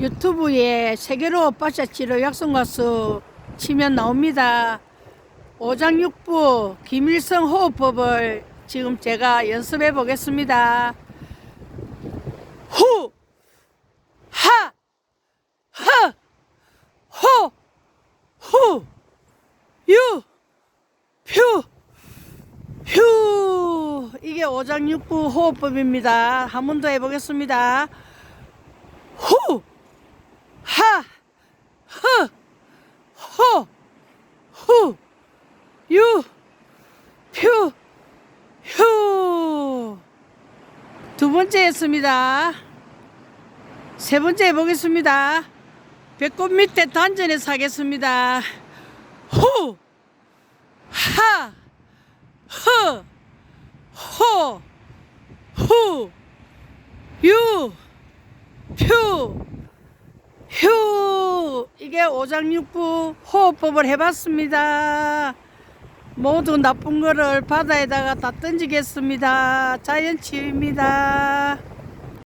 유튜브에 세계로 빠샤 치료 약속가수 치면 나옵니다. 오장육부 김일성 호흡법을 지금 제가 연습해 보겠습니다. 후, 하, 허, 호, 후, 유, 퓨, 휴. 이게 오장육부 호흡법입니다. 한 번 더 해보겠습니다. 후, 하, 허, 호, 후, 유, 퓨, 휴. 두 번째 했습니다. 세 번째 해보겠습니다. 배꼽 밑에 단전에서 하겠습니다. 후, 하, 허, 호, 후, 유, 퓨, 휴. 이게 오장육부 호흡법을 해봤습니다. 모두 나쁜 거를 바다에다가 다 던지겠습니다. 자연치유입니다.